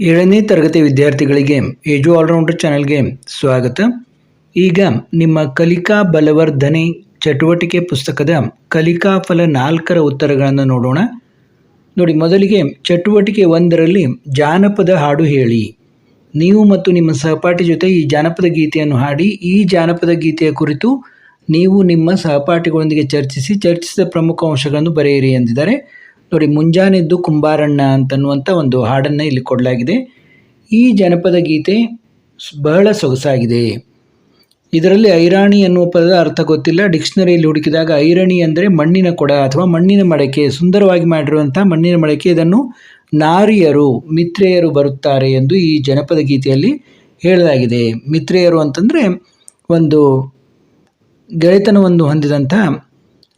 ಏಳನೇ ತರಗತಿ ವಿದ್ಯಾರ್ಥಿಗಳಿಗೆ ಏಜು ಆಲ್ರೌಂಡರ್ ಚಾನೆಲ್ಗೆ ಸ್ವಾಗತ. ಈಗ ನಿಮ್ಮ ಕಲಿಕಾ ಬಲವರ್ಧನೆ ಚಟುವಟಿಕೆ ಪುಸ್ತಕದ ಕಲಿಕಾ ಫಲ ನಾಲ್ಕರ ಉತ್ತರಗಳನ್ನು ನೋಡೋಣ. ನೋಡಿ, ಮೊದಲಿಗೆ ಚಟುವಟಿಕೆ ಒಂದರಲ್ಲಿ ಜಾನಪದ ಹಾಡು ಹೇಳಿ. ನೀವು ಮತ್ತು ನಿಮ್ಮ ಸಹಪಾಠಿ ಜೊತೆ ಈ ಜಾನಪದ ಗೀತೆಯನ್ನು ಹಾಡಿ, ಈ ಜಾನಪದ ಗೀತೆಯ ಕುರಿತು ನೀವು ನಿಮ್ಮ ಸಹಪಾಠಿಗಳೊಂದಿಗೆ ಚರ್ಚಿಸಿ, ಚರ್ಚಿಸಿದ ಪ್ರಮುಖ ಅಂಶಗಳನ್ನು ಬರೆಯಿರಿ ಎಂದಿದ್ದಾರೆ. ನೋಡಿ, ಮುಂಜಾನೆದ್ದು ಕುಂಬಾರಣ್ಣ ಅಂತನ್ನುವಂಥ ಒಂದು ಹಾಡನ್ನು ಇಲ್ಲಿ ಕೊಡಲಾಗಿದೆ. ಈ ಜನಪದ ಗೀತೆ ಬಹಳ ಸೊಗಸಾಗಿದೆ. ಇದರಲ್ಲಿ ಐರಾಣಿ ಅನ್ನುವ ಪದದ ಅರ್ಥ ಗೊತ್ತಿಲ್ಲ. ಡಿಕ್ಷನರಿಯಲ್ಲಿ ಹುಡುಕಿದಾಗ ಐರಣಿ ಅಂದರೆ ಮಣ್ಣಿನ ಕೊಡ ಅಥವಾ ಮಣ್ಣಿನ ಮಡಕೆ, ಸುಂದರವಾಗಿ ಮಾಡಿರುವಂಥ ಮಣ್ಣಿನ ಮಡಕೆ, ಇದನ್ನು ನಾರಿಯರು, ಮಿತ್ರೆಯರು ಬರುತ್ತಾರೆ ಎಂದು ಈ ಜನಪದ ಗೀತೆಯಲ್ಲಿ ಹೇಳಲಾಗಿದೆ. ಮಿತ್ರೆಯರು ಅಂತಂದರೆ ಒಂದು ಗೆಳೆತನವನ್ನು ಹೊಂದಿದಂಥ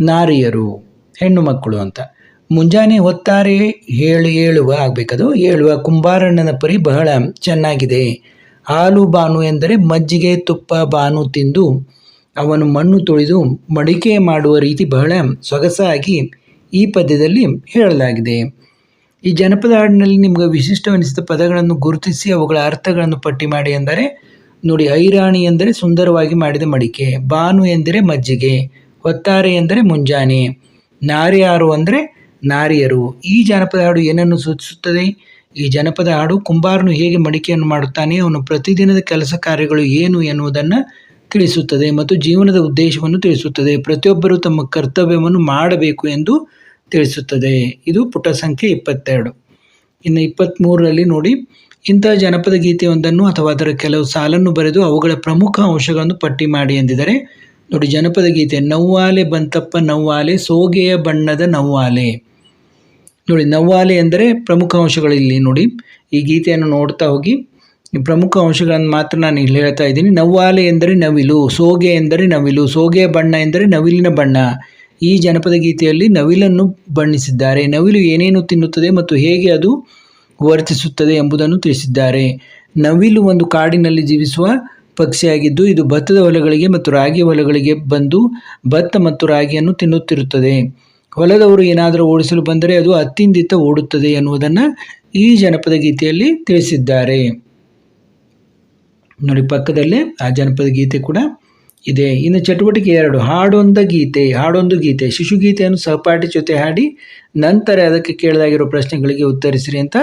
ನಾರಿಯರು, ಹೆಣ್ಣು ಮಕ್ಕಳು ಅಂತ. ಮುಂಜಾನೆ ಹೊತ್ತಾರೆ ಹೇಳಿ ಹೇಳುವ ಆಗಬೇಕದು. ಹೇಳುವ ಕುಂಬಾರಣ್ಣನ ಪರಿ ಬಹಳ ಚೆನ್ನಾಗಿದೆ. ಹಾಲು ಬಾನು ಎಂದರೆ ಮಜ್ಜಿಗೆ, ತುಪ್ಪ, ಬಾನು ತಿಂದು ಅವನು ಮಣ್ಣು ತೊಳೆದು ಮಡಿಕೆ ಮಾಡುವ ರೀತಿ ಬಹಳ ಸೊಗಸಾಗಿ ಈ ಪದ್ಯದಲ್ಲಿ ಹೇಳಲಾಗಿದೆ. ಈ ಜನಪದ ಹಾಡಿನಲ್ಲಿ ನಿಮಗೆ ವಿಶಿಷ್ಟವೆನಿಸಿದ ಪದಗಳನ್ನು ಗುರುತಿಸಿ ಅವುಗಳ ಅರ್ಥಗಳನ್ನು ಪಟ್ಟಿ ಮಾಡಿ ಎಂದರೆ, ನೋಡಿ ಐರಾಣಿ ಎಂದರೆ ಸುಂದರವಾಗಿ ಮಾಡಿದ ಮಡಿಕೆ, ಬಾನು ಎಂದರೆ ಮಜ್ಜಿಗೆ ಹೊತ್ತಾರೆ ಎಂದರೆ ಮುಂಜಾನೆ, ನಾರಿಯಾರು ಅಂದರೆ ನಾರಿಯರು. ಈ ಜಾನಪದ ಹಾಡು ಏನನ್ನು ಸೂಚಿಸುತ್ತದೆ? ಈ ಜನಪದ ಹಾಡು ಕುಂಬಾರನು ಹೇಗೆ ಮಡಿಕೆಯನ್ನು ಮಾಡುತ್ತಾನೆ? ಅವನು ಪ್ರತಿದಿನದ ಕೆಲಸ ಕಾರ್ಯಗಳು ಏನು ಎನ್ನುವುದನ್ನು ತಿಳಿಸುತ್ತದೆ ಮತ್ತು ಜೀವನದ ಉದ್ದೇಶವನ್ನು ತಿಳಿಸುತ್ತದೆ. ಪ್ರತಿಯೊಬ್ಬರು ತಮ್ಮ ಕರ್ತವ್ಯವನ್ನು ಮಾಡಬೇಕು ಎಂದು ತಿಳಿಸುತ್ತದೆ. ಇದು ಪುಟ ಸಂಖ್ಯೆ ಇಪ್ಪತ್ತೆರಡು. ಇನ್ನು ಇಪ್ಪತ್ತ್ಮೂರರಲ್ಲಿ ನೋಡಿ. ಇಂತಹ ಜನಪದ ಗೀತೆಯೊಂದನ್ನು ಅಥವಾ ಅದರ ಕೆಲವು ಸಾಲನ್ನು ಬರೆದು ಅವುಗಳ ಪ್ರಮುಖ ಅಂಶಗಳನ್ನು ಪಟ್ಟಿ ಮಾಡಿ ಎಂದಿದ್ದಾರೆ, ನೋಡಿ ಜನಪದ ಗೀತೆ ನೌವಾಲೆ ಬಂತಪ್ಪ ನೌವಾಲೆ ಸೋಗೆಯ ಬಣ್ಣದ ನವ್ವಾಲೆ ನೋಡಿ, ನವ್ವಾಲೆ ಎಂದರೆ ಪ್ರಮುಖ ಅಂಶಗಳು ಇಲ್ಲಿ ನೋಡಿ, ಈ ಗೀತೆಯನ್ನು ನೋಡ್ತಾ ಹೋಗಿ. ಪ್ರಮುಖ ಅಂಶಗಳನ್ನು ಮಾತ್ರ ನಾನು ಇಲ್ಲಿ ಹೇಳ್ತಾ ಇದ್ದೀನಿ. ನವ್ವಾಲೆ ಎಂದರೆ ನವಿಲು, ಸೋಗೆ ಎಂದರೆ ನವಿಲು ಸೋಗೆಯ ಬಣ್ಣ ಎಂದರೆ ನವಿಲಿನ ಬಣ್ಣ. ಈ ಜನಪದ ಗೀತೆಯಲ್ಲಿ ನವಿಲನ್ನು ಬಣ್ಣಿಸಿದ್ದಾರೆ. ನವಿಲು ಏನೇನು ತಿನ್ನುತ್ತದೆ ಮತ್ತು ಹೇಗೆ ಅದು ವರ್ತಿಸುತ್ತದೆ ಎಂಬುದನ್ನು ತಿಳಿಸಿದ್ದಾರೆ. ನವಿಲು ಒಂದು ಕಾಡಿನಲ್ಲಿ ಜೀವಿಸುವ ಪಕ್ಷಿಯಾಗಿದ್ದು, ಇದು ಭತ್ತದ ಹೊಲಗಳಿಗೆ ಮತ್ತು ರಾಗಿ ಹೊಲಗಳಿಗೆ ಬಂದು ಭತ್ತ ಮತ್ತು ರಾಗಿಯನ್ನು ತಿನ್ನುತ್ತಿರುತ್ತದೆ. ಹೊಲದವರು ಏನಾದರೂ ಓಡಿಸಲು ಬಂದರೆ ಅದು ಅತ್ತಿಂದಿತ್ತ ಓಡುತ್ತದೆ ಎನ್ನುವುದನ್ನು ಈ ಜನಪದ ಗೀತೆಯಲ್ಲಿ ತಿಳಿಸಿದ್ದಾರೆ. ನೋಡಿ, ಪಕ್ಕದಲ್ಲೇ ಆ ಜನಪದ ಗೀತೆ ಕೂಡ ಇದೆ. ಇನ್ನು ಚಟುವಟಿಕೆ ಎರಡು, ಹಾಡೊಂದ ಗೀತೆ, ಹಾಡೊಂದು ಗೀತೆ, ಶಿಶು ಗೀತೆಯನ್ನು ಸಹಪಾಠಿ ಜೊತೆ ಹಾಡಿ ನಂತರ ಅದಕ್ಕೆ ಕೇಳಲಾಗಿರೋ ಪ್ರಶ್ನೆಗಳಿಗೆ ಉತ್ತರಿಸಿರಿ ಅಂತ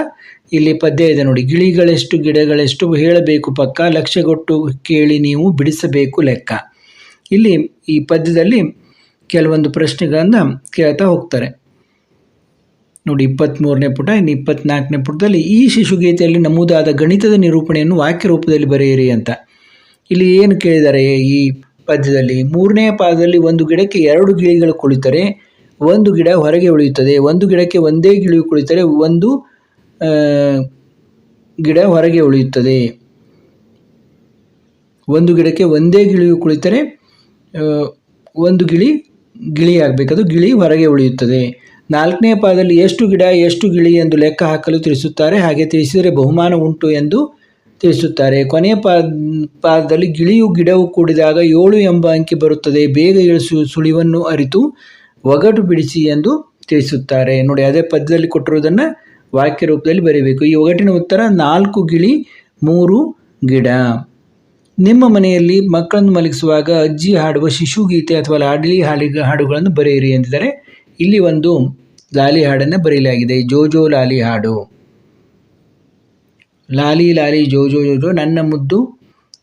ಇಲ್ಲಿ ಪದ್ಯ ಇದೆ. ನೋಡಿ, ಗಿಳಿಗಳೆಷ್ಟು ಗಿಡಗಳೆಷ್ಟು ಹೇಳಬೇಕು ಪಕ್ಕ ಲಕ್ಷಗೊಟ್ಟು ಕೇಳಿ ನೀವು ಬಿಡಿಸಬೇಕು ಲೆಕ್ಕ. ಇಲ್ಲಿ ಈ ಪದ್ಯದಲ್ಲಿ ಕೆಲವೊಂದು ಪ್ರಶ್ನೆಗಳನ್ನು ಕೇಳ್ತಾ ಹೋಗ್ತಾರೆ. ನೋಡಿ ಇಪ್ಪತ್ತ್ಮೂರನೇ ಪುಟ, ಇನ್ನು ಇಪ್ಪತ್ನಾಲ್ಕನೇ ಪುಟದಲ್ಲಿ ಈ ಶಿಶುಗೀತೆಯಲ್ಲಿ ನಮೂದಾದ ಗಣಿತದ ನಿರೂಪಣೆಯನ್ನು ವಾಕ್ಯ ರೂಪದಲ್ಲಿ ಬರೆಯಿರಿ ಅಂತ. ಇಲ್ಲಿ ಏನು ಕೇಳಿದ್ದಾರೆ ಈ ಪದ್ಯದಲ್ಲಿ ಮೂರನೇ ಪಾದದಲ್ಲಿ ಒಂದು ಗಿಡಕ್ಕೆ ಎರಡು ಗಿಳಿಗಳು ಕುಳಿತರೆ, ಒಂದು ಗಿಡ ಹೊರಗೆ ಉಳಿಯುತ್ತದೆ, ಒಂದು ಗಿಡಕ್ಕೆ ಒಂದೇ ಗಿಳಿ ಕುಳಿತರೆ, ಒಂದು ಗಿಡ ಹೊರಗೆ ಉಳಿಯುತ್ತದೆ. ಒಂದು ಗಿಡಕ್ಕೆ ಒಂದೇ ಗಿಳಿಯು ಕುಳಿತರೆ ಒಂದು ಗಿಳಿ ಗಿಳಿ ಅದು ಗಿಳಿ ಹೊರಗೆ ಉಳಿಯುತ್ತದೆ. ನಾಲ್ಕನೇ ಪಾದದಲ್ಲಿ ಎಷ್ಟು ಗಿಡ, ಎಷ್ಟು ಗಿಳಿ ಎಂದು ಲೆಕ್ಕ ಹಾಕಲು ತಿಳಿಸುತ್ತಾರೆ. ಹಾಗೆ ತಿಳಿಸಿದರೆ ಬಹುಮಾನ ಉಂಟು ಎಂದು ತಿಳಿಸುತ್ತಾರೆ. ಕೊನೆಯ ಪಾದ ಪಾದದಲ್ಲಿ ಗಿಳಿಯು ಗಿಡವು ಕೂಡಿದಾಗ ಏಳು ಎಂಬ ಅಂಕಿ ಬರುತ್ತದೆ. ಬೇಗ ಇಳಿಸು, ಸುಳಿವನ್ನು ಅರಿತು, ಒಗಟು ಬಿಡಿಸಿ ಎಂದು ತಿಳಿಸುತ್ತಾರೆ. ನೋಡಿ, ಅದೇ ಪದ್ಯದಲ್ಲಿ ಕೊಟ್ಟಿರುವುದನ್ನು ವಾಕ್ಯ ರೂಪದಲ್ಲಿ ಬರೀಬೇಕು. ಈ ಒಗಟಿನ ಉತ್ತರ ನಾಲ್ಕು ಗಿಳಿ, ಮೂರು ಗಿಡ. ನಿಮ್ಮ ಮನೆಯಲ್ಲಿ ಮಕ್ಕಳನ್ನು ಮಲಗಿಸುವಾಗ ಅಜ್ಜಿ ಹಾಡುವ ಶಿಶು ಗೀತೆ ಅಥವಾ ಲಾಡಲಿ ಹಾಡಿ ಹಾಡುಗಳನ್ನು ಬರೆಯಿರಿ ಎಂದಿದ್ದಾರೆ, ಇಲ್ಲಿ ಒಂದು ಲಾಲಿ ಹಾಡನ್ನು ಬರೆಯಲಾಗಿದೆ. ಜೋಜೋ ಲಾಲಿ ಹಾಡು. ಲಾಲಿ ಲಾಲಿ ಜೋಜೋ ಜೋಜೋ, ನನ್ನ ಮುದ್ದು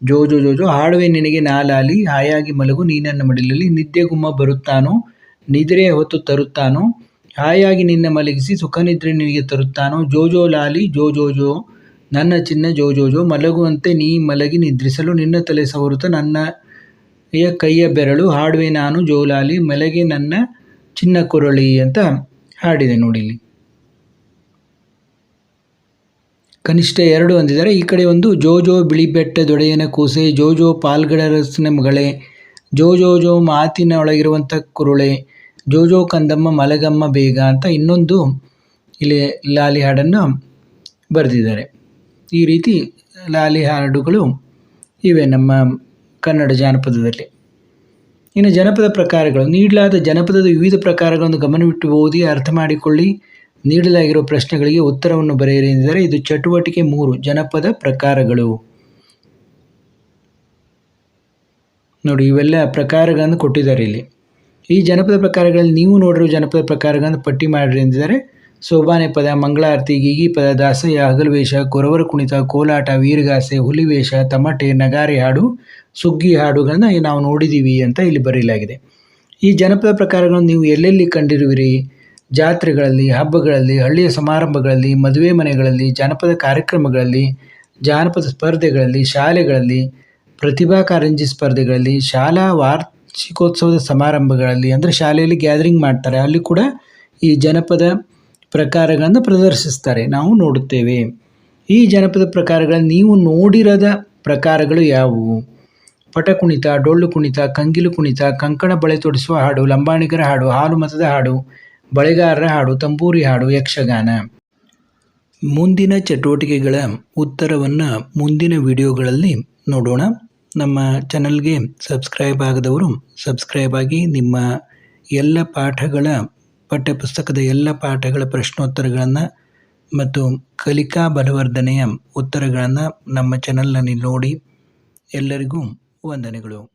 ಜೋಜೋ ಜೋಜೋ, ಹಾಡುವೆ ನಿನಗೆ ನಾ ಲಾಲಿ, ಹಾಯಾಗಿ ಮಲಗು ನೀ ನನ್ನ ಮಡಿಲಲ್ಲಿ, ನಿದ್ದೆ ಗುಮ್ಮ ಬರುತ್ತಾನೋ, ನಿದ್ರೆ ಹೊತ್ತು ತರುತ್ತಾನೋ, ಹಾಯಾಗಿ ನಿನ್ನ ಮಲಗಿಸಿ ಸುಖ ನಿದ್ರೆ ನಿನಗೆ ತರುತ್ತಾನೋ, ಜೋಜೋ ಲಾಲಿ ಜೋ ಜೋ ಜೋ ನನ್ನ ಚಿನ್ನ ಜೋ ಜೋ ಜೋ ಮಲಗುವಂತೆ ನೀ ಮಲಗಿ ನಿದ್ರಿಸಲು ನಿನ್ನ ತಲೆ ಸವರುತ್ತ ನನ್ನ ಯ ಕೈಯ ಬೆರಳು ಹಾಡುವೆ ನಾನು ಜೋಲಾಲಿ ಮಲಗಿ ನನ್ನ ಚಿನ್ನ ಕುರಳಿ ಅಂತ ಹಾಡಿದೆ ನೋಡಿ ಇಲ್ಲಿ ಕನಿಷ್ಠ ಎರಡು ಅಂದಿದ್ದಾರೆ. ಈ ಕಡೆ ಒಂದು, ಜೋ ಬಿಳಿ ಬೆಟ್ಟ ದೊಡೆಯನ ಕೂಸೆ, ಜೋ ಜೋ ಪಾಲ್ಗಡ ರಸನ ಮಗಳೇ, ಜೋ ಜೋ ಜೋ ಮಾತಿನ ಒಳಗಿರುವಂಥ ಕುರುಳೆ ಜೋ ಕಂದಮ್ಮ ಮಲಗಮ್ಮ ಬೇಗ ಅಂತ ಇನ್ನೊಂದು ಇಲ್ಲಿ ಲಾಲಿ ಹಾಡನ್ನು ಬರೆದಿದ್ದಾರೆ. ಈ ರೀತಿ ಲಾಲಿ ಹಾಡುಗಳು ಇವೆ ನಮ್ಮ ಕನ್ನಡ ಜಾನಪದದಲ್ಲಿ. ಇನ್ನು ಜನಪದ ಪ್ರಕಾರಗಳು, ನೀಡಲಾದ ಜನಪದದ ವಿವಿಧ ಪ್ರಕಾರಗಳನ್ನು ಗಮನವಿಟ್ಟು ಓದಿ ಅರ್ಥ ಮಾಡಿಕೊಳ್ಳಿ, ನೀಡಲಾಗಿರುವ ಪ್ರಶ್ನೆಗಳಿಗೆ ಉತ್ತರವನ್ನು ಬರೆಯಿರಿ ಎಂದರೆ ಇದು ಚಟುವಟಿಕೆ ಮೂರು, ಜನಪದ ಪ್ರಕಾರಗಳು. ನೋಡಿ, ಇವೆಲ್ಲ ಪ್ರಕಾರಗಳನ್ನು ಕೊಟ್ಟಿದ್ದಾರೆ ಇಲ್ಲಿ. ಈ ಜನಪದ ಪ್ರಕಾರಗಳಲ್ಲಿ ನೀವು ನೋಡಿರೋ ಜನಪದ ಪ್ರಕಾರಗಳನ್ನು ಪಟ್ಟಿ ಮಾಡಿರಿ ಎಂದಿದ್ದಾರೆ ಸೋಬಾನೆ ಪದ, ಮಂಗಳಾರತಿ, ಗೀಗಿ ಪದ, ದಾಸಯ್ಯ, ಹಗಲ್ವೇಷ, ಕೊರವರ ಕುಣಿತ, ಕೋಲಾಟ, ವೀರಗಾಸೆ, ಹುಲಿವೇಷ, ತಮಟೆ, ನಗಾರಿ ಹಾಡು, ಸುಗ್ಗಿ ಹಾಡುಗಳನ್ನ ನಾವು ನೋಡಿದ್ದೀವಿ ಅಂತ ಇಲ್ಲಿ ಬರೆಯಲಾಗಿದೆ. ಈ ಜನಪದ ಪ್ರಕಾರಗಳನ್ನು ನೀವು ಎಲ್ಲೆಲ್ಲಿ ಕಂಡಿರುವಿರಿ? ಜಾತ್ರೆಗಳಲ್ಲಿ, ಹಬ್ಬಗಳಲ್ಲಿ, ಹಳ್ಳಿಯ ಸಮಾರಂಭಗಳಲ್ಲಿ, ಮದುವೆ ಮನೆಗಳಲ್ಲಿ, ಜಾನಪದ ಕಾರ್ಯಕ್ರಮಗಳಲ್ಲಿ, ಜಾನಪದ ಸ್ಪರ್ಧೆಗಳಲ್ಲಿ, ಶಾಲೆಗಳಲ್ಲಿ ಪ್ರತಿಭಾ ಕಾರಂಜಿ ಸ್ಪರ್ಧೆಗಳಲ್ಲಿ, ಶಾಲಾ ವಾರ್ಷಿಕೋತ್ಸವದ ಸಮಾರಂಭಗಳಲ್ಲಿ, ಅಂದರೆ ಶಾಲೆಯಲ್ಲಿ ಗ್ಯಾದರಿಂಗ್ ಮಾಡ್ತಾರೆ. ಅಲ್ಲಿ ಕೂಡ ಈ ಜನಪದ ಪ್ರಕಾರಗಳನ್ನು ಪ್ರದರ್ಶಿಸ್ತಾರೆ. ನಾವು ನೋಡುತ್ತೇವೆ. ಈ ಜನಪದ ಪ್ರಕಾರಗಳನ್ನು ನೀವು ನೋಡಿರದ ಪ್ರಕಾರಗಳು ಯಾವುವು? ಪಟ ಕುಣಿತ, ಡೊಳ್ಳು ಕುಣಿತ, ಕಂಗಿಲು ಕುಣಿತ, ಕಂಕಣ ಬಳೆ ತೊಡಿಸುವ ಹಾಡು, ಲಂಬಾಣಿಗರ ಹಾಡು, ಹಾಲು ಮತದ ಹಾಡು, ಬಳೆಗಾರರ ಹಾಡು, ತಂಬೂರಿ ಹಾಡು, ಯಕ್ಷಗಾನ. ಮುಂದಿನ ಚಟುವಟಿಕೆಗಳ ಉತ್ತರವನ್ನು ಮುಂದಿನ ವಿಡಿಯೋಗಳಲ್ಲಿ ನೋಡೋಣ. ನಮ್ಮ ಚಾನಲ್ಗೆ ಸಬ್ಸ್ಕ್ರೈಬ್ ಆಗದವರು ಸಬ್ಸ್ಕ್ರೈಬ್ ಆಗಿ ನಿಮ್ಮ ಎಲ್ಲ ಪಾಠಗಳ ಪಠ್ಯಪುಸ್ತಕದ ಎಲ್ಲ ಪಾಠಗಳ ಪ್ರಶ್ನೋತ್ತರಗಳನ್ನು ಮತ್ತು ಕಲಿಕಾ ಬಲವರ್ಧನೆಯ ಉತ್ತರಗಳನ್ನು ನಮ್ಮ ಚಾನಲ್ನಲ್ಲಿ ನೋಡಿ ಎಲ್ಲರಿಗೂ ವಂದನೆಗಳು.